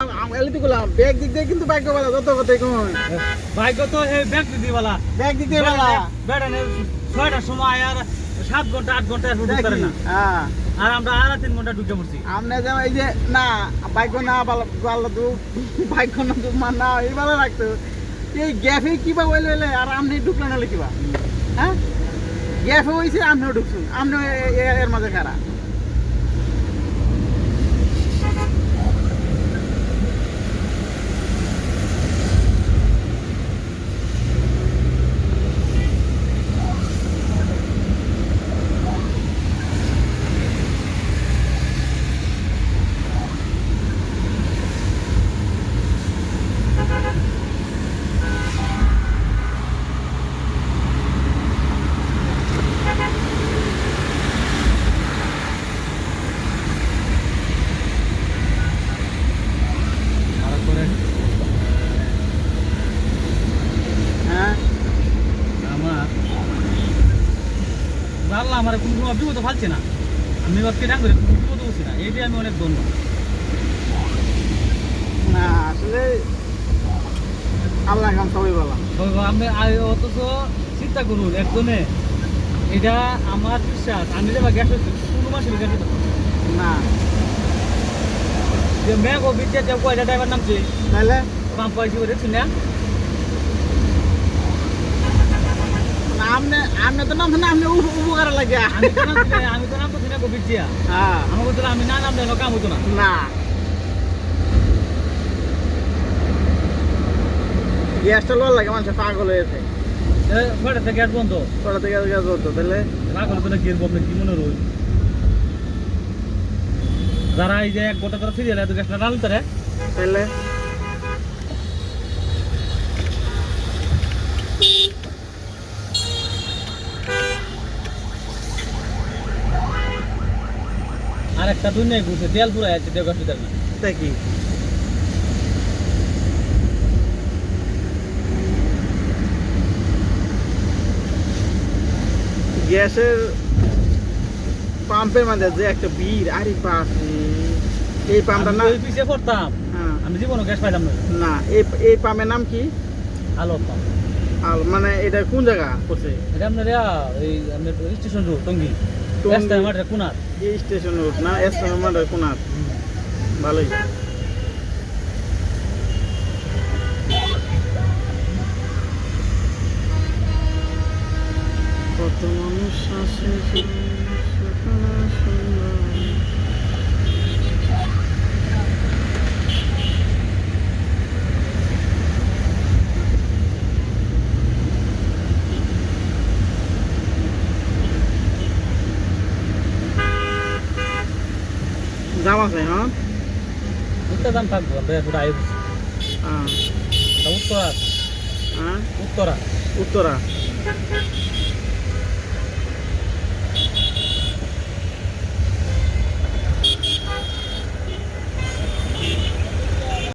Bag দিক দিয়ে কিন্তু ভাগ্য বলা যত কথা কোন ভাগ্য তো এই ব্যাগ দিদি বলা ব্যাগ দিক দিয়ে বলা বেড়ানে ছয়টার সময় আর সাত ঘণ্টা আট ঘণ্টা আর ঢুকতে পারে না। হ্যাঁ। আর আমরা আর তিন ঘণ্টা ঢুকে পড়ছি আমরা এই যে না ভাগ্য না ভালো তো ভাগ্য না তো মান না এই ভালো রাখতো এই গ্যাফে কিবা বলে বলে আর আপনি ঢুকলেন হলে কিবা? হ্যাঁ? গ্যাফে হয়েছে আপনিও ঢুকছুন এ- এর মাঝে খারা তারপরে হ্যাঁ আমার আল্লাহ আমার কোনো কোনো বিপদ ফালছে না। আমি ভাবছি না করে কোনো বিপদ বলছি না। এইটাই আমি অনেক ধন্য। না আসলে আল্লাহ সবই বলা আমি অথচ চিন্তা করুন একজনে এটা আমার বিশ্বাস আমি যে গ্যাস কোনো মাসে গ্যাস না। যে ম্যাগ বিদ্যা যে কয়টা ড্রাইভার নামছে? তাহলে? পাম্প পাইছি করে দেখছি না না, আপনি আপনি তো নাম উপ- উপকার লাগে। আমি তো আমি তো নাম করছি না গো বিদ্যা হ্যাঁ। আমার বলছিল আমি না নামলে হলো কাম হতো না। না। গ্যাসটা লোয়ার লাগে মানুষের পাগল হয়েছে থেকে গ্যাস বন্ধ? ওটা থেকে গ্যাস হতো তাহলে? পাগল তো গিয়ে আপনি কি মনে রই যারা এই যে এক গোটা তারা সিরিয়াল এত গ্যাসটা ডাল তারে তাহলে আর একটা দুনিয়ায় ঘুরছে তেল পুরা আছে দেড় গাছ না তাই কি? গ্যাসের পাম্পের মধ্যে যে একটা ভিড় আরে বাপ এই পাম্পটা না ওই পিছিয়ে পড়তাম। হ্যাঁ, আমি জীবনও গ্যাস পাইলাম না। না এই এই পাম্পের নাম কি? আলো পাম আর মানে এটা কোন জায়গা করছে? এটা আপনার এই আপনার স্টেশন রোড টঙ্গি। টঙ্গী। রাস্তা মাঠের কোনার এই স্টেশন রোড না স্টেশন মাঠের কোনার ভালোই। কত মানুষ আসে জাম আছে হ্যাঁ উত্তর দাম থাকব পুরো হ্যাঁ উত্তরা হ্যাঁ উত্তরা উত্তরা